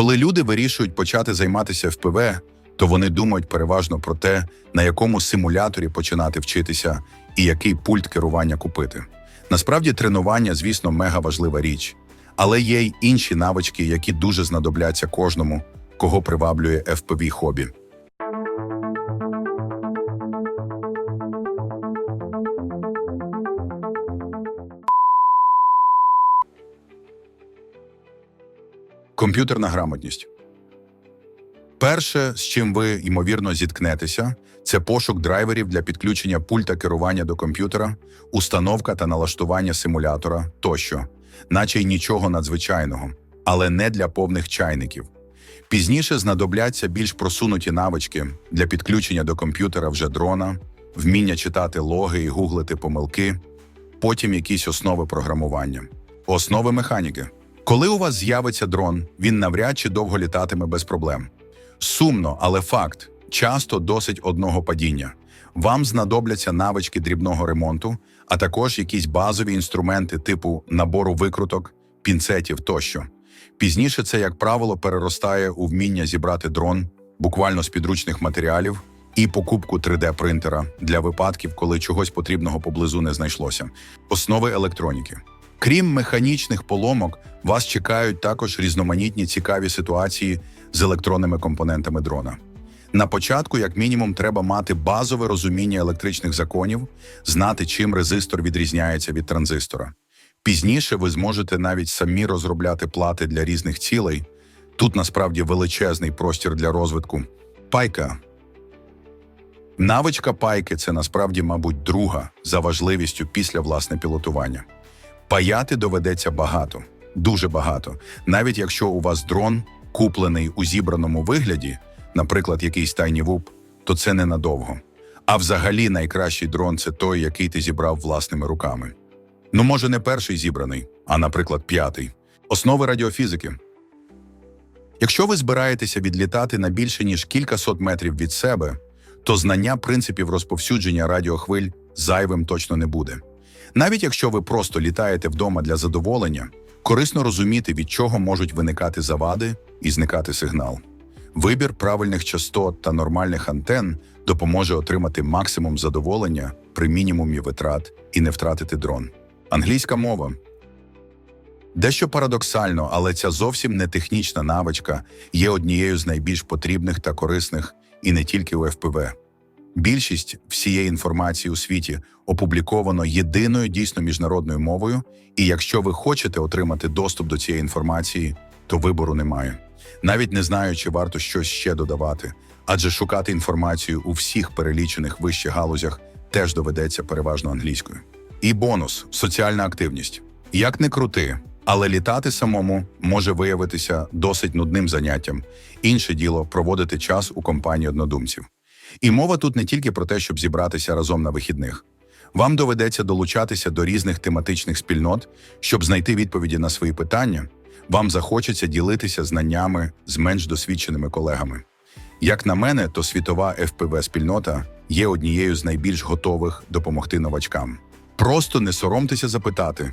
Коли люди вирішують почати займатися ФПВ, то вони думають переважно про те, на якому симуляторі починати вчитися і який пульт керування купити. Насправді, тренування, звісно, мега важлива річ, але є й інші навички, які дуже знадобляться кожному, кого приваблює FPV хобі. Комп'ютерна грамотність. Перше, з чим ви ймовірно зіткнетеся, це пошук драйверів для підключення пульта керування до комп'ютера, установка та налаштування симулятора тощо, наче й нічого надзвичайного, але не для повних чайників. Пізніше знадобляться більш просунуті навички для підключення до комп'ютера вже дрона, вміння читати логи і гуглити помилки, потім якісь основи програмування, основи механіки. Коли у вас з'явиться дрон, він навряд чи довго літатиме без проблем. Сумно, але факт часто досить одного падіння. Вам знадобляться навички дрібного ремонту, а також якісь базові інструменти типу набору викруток, пінцетів тощо. Пізніше це, як правило, переростає у вміння зібрати дрон буквально з підручних матеріалів і покупку 3D-принтера для випадків, коли чогось потрібного поблизу не знайшлося. Основи електроніки. Крім механічних поломок, вас чекають також різноманітні цікаві ситуації з електронними компонентами дрона. На початку, як мінімум, треба мати базове розуміння електричних законів, знати, чим резистор відрізняється від транзистора. Пізніше ви зможете навіть самі розробляти плати для різних цілей. Тут насправді величезний простір для розвитку. Пайка. Навичка пайки це насправді, мабуть, друга за важливістю після власне пілотування. Паяти доведеться багато, дуже багато. Навіть якщо у вас дрон куплений у зібраному вигляді, наприклад, якийсь тайні вуп, то це ненадовго. А взагалі найкращий дрон це той, який ти зібрав власними руками. Ну, може, не перший зібраний, а, наприклад, п'ятий. Основи радіофізики. Якщо ви збираєтеся відлітати на більше ніж кількасот метрів від себе, то знання принципів розповсюдження радіохвиль зайвим точно не буде. Навіть якщо ви просто літаєте вдома для задоволення, корисно розуміти, від чого можуть виникати завади і зникати сигнал. Вибір правильних частот та нормальних антенн допоможе отримати максимум задоволення при мінімумі витрат і не втратити дрон. Англійська мова. Дещо парадоксально, але ця зовсім не технічна навичка є однією з найбільш потрібних та корисних і не тільки у ФПВ. Більшість всієї інформації у світі опубліковано єдиною дійсно міжнародною мовою, і якщо ви хочете отримати доступ до цієї інформації, то вибору немає. Навіть не знаю, чи варто щось ще додавати, адже шукати інформацію у всіх перелічених вище галузях теж доведеться переважно англійською. І бонус соціальна активність. Як не крути, але літати самому може виявитися досить нудним заняттям. Інше діло проводити час у компанії однодумців. І мова тут не тільки про те, щоб зібратися разом на вихідних. Вам доведеться долучатися до різних тематичних спільнот, щоб знайти відповіді на свої питання. Вам захочеться ділитися знаннями з менш досвідченими колегами. Як на мене, то світова fpv спільнота є однією з найбільш готових допомогти новачкам. Просто не соромтеся запитати,